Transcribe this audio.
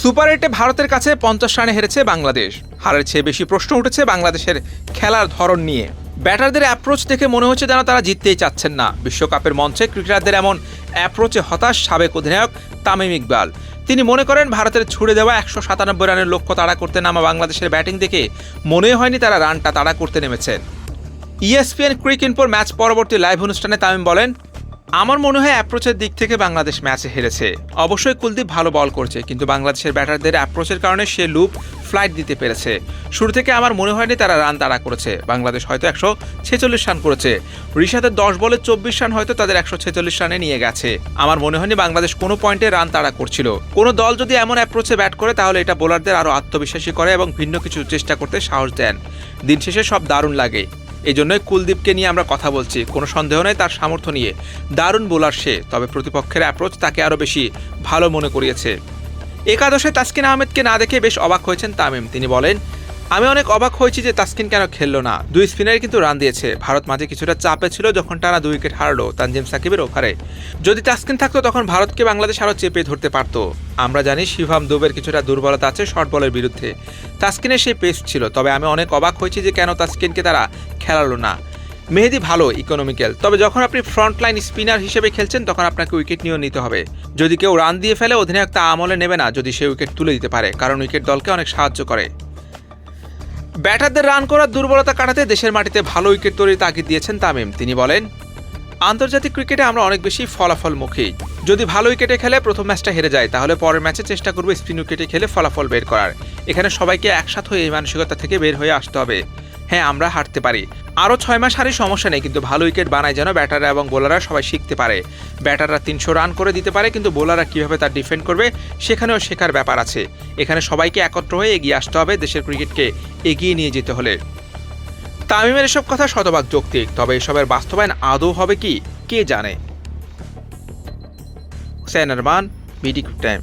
Super এইটে ভারতের কাছে পঞ্চাশ রানে হেরেছে বাংলাদেশ। হারের চেয়ে বেশি প্রশ্ন উঠেছে বাংলাদেশের খেলার ধরন নিয়ে। ব্যাটারদের অ্যাপ্রোচ দেখে মনে হচ্ছে যেন তারা জিততেই চাচ্ছেন না। বিশ্বকাপের মঞ্চে ক্রিকেটারদের এমন অ্যাপ্রোচে হতাশ সাবেক অধিনায়ক তামিম ইকবাল। তিনি মনে করেন ভারতের ছুড়ে দেওয়া একশো সাতানব্বই রানের লক্ষ্য তাড়া করতে নামা বাংলাদেশের ব্যাটিং দেখে মনে হয়নি তারা রানটা তাড়া করতে নেমেছেন। ইএসপিএন ক্রিক ইনপোর ম্যাচ পরবর্তী লাইভ অনুষ্ঠানে তামিম বলেন আমার মনে হয় অ্যাপ্রোচের দিক থেকে বাংলাদেশ ম্যাচে হেরেছে। অবশ্যই কুলদীপ ভালো বল করছে, কিন্তু বাংলাদেশের ব্যাটারদের অ্যাপ্রোচের কারণে সে লুপ ফ্লাইট দিতে পেরেছে। শুরু থেকে আমার মনে হয়নি তারা রান তাড়া করেছে। বাংলাদেশ হয়তো একশো ছেচল্লিশ রান করেছে। রিশাদের দশ বলে চব্বিশ রান হয়তো তাদের একশো ছেচল্লিশ রানে নিয়ে গেছে। আমার মনে হয়নি বাংলাদেশ কোনো পয়েন্টে রান তাড়া করছিল। কোনো দল যদি এমন অ্যাপ্রোচে ব্যাট করে, তাহলে এটা বোলারদের আরও আত্মবিশ্বাসী করে এবং ভিন্ন কিছু চেষ্টা করতে সাহস দেন। দিন শেষে সব দারুণ লাগে। এই জন্যই কুলদীপকে নিয়ে আমরা কথা বলছি। কোনো সন্দেহ নেই তার সামর্থ্য নিয়ে। দারুণ বোলার সে, তবে প্রতিপক্ষের অ্যাপ্রোচ তাকে আরও বেশি ভালো মনে করিয়েছে। একাদশে তাসকিন আহমেদকে না দেখে বেশ অবাক হয়েছেন তামিম। তিনি বলেন আমি অনেক অবাক হয়েছি যে তাসকিন কেন খেললো না। দুই স্পিনারই কিন্তু রান দিয়েছে। ভারত মাঝে কিছুটা চাপে ছিল যখন টানা দুই উইকেট হারলো তানজিম সাকিবের ওভারে। যদি তাসকিন থাকতো তখন ভারতকে বাংলাদেশ আরও চেপে ধরতে পারতো। আমরা জানি শিভাম দুবের কিছুটা দুর্বলতা আছে শর্ট বলের বিরুদ্ধে। তাসকিনের সেই পেস ছিল, তবে আমি অনেক অবাক হয়েছি যে কেন তাসকিনকে তারা খেলালো না। মেহেদি ভালো ইকোনমিক্যাল তবে যখন আপনি ফ্রন্ট লাইন স্পিনার হিসেবে খেলছেন তখন আপনাকে উইকেট নিয়েও নিতে হবে। যদি কেউ রান দিয়ে ফেলে, অধিনায়ক তা আমলে নেবে না যদি সে উইকেট তুলে দিতে পারে, কারণ উইকেট দলকে অনেক সাহায্য করে। ব্যাটারদের রান করার দুর্বলতা কাটাতে দেশের মাটিতে ভালো উইকেট তৈরির তাগিদ দিয়েছেন তামিম। তিনি বলেন, আন্তর্জাতিক ক্রিকেটে আমরা অনেক বেশি ফলাফলমুখী। যদি ভালো উইকেটে খেলে প্রথম ম্যাচটা হেরে যায়, তাহলে পরের ম্যাচে চেষ্টা করব স্পিন উইকেটে খেলে ফলাফল বের করার। এখানে সবাইকে একসাথে হয়ে এই মানসিকতা থেকে বের হয়ে আসতে হবে। হ্যাঁ আমরা হারতে পারি। আরও ছয় মাস হারি সমস্যা নেই, কিন্তু ভালো উইকেট বানায় যেন ব্যাটাররা এবং বোলাররা সবাই শিখতে পারে। ব্যাটাররা তিনশো রান করে দিতে পারে, কিন্তু বোলাররা কীভাবে তার ডিফেন্ড করবে সেখানেও শেখার ব্যাপার আছে। এখানে সবাইকে একত্র হয়ে এগিয়ে আসতে হবে দেশের ক্রিকেটকে এগিয়ে নিয়ে যেতে হলে। তামিমের এসব কথা শতভাগ যৌক্তিক, তবে এসবের বাস্তবায়ন আদৌ হবে কি, কে জানে? Hossain Arman BD time.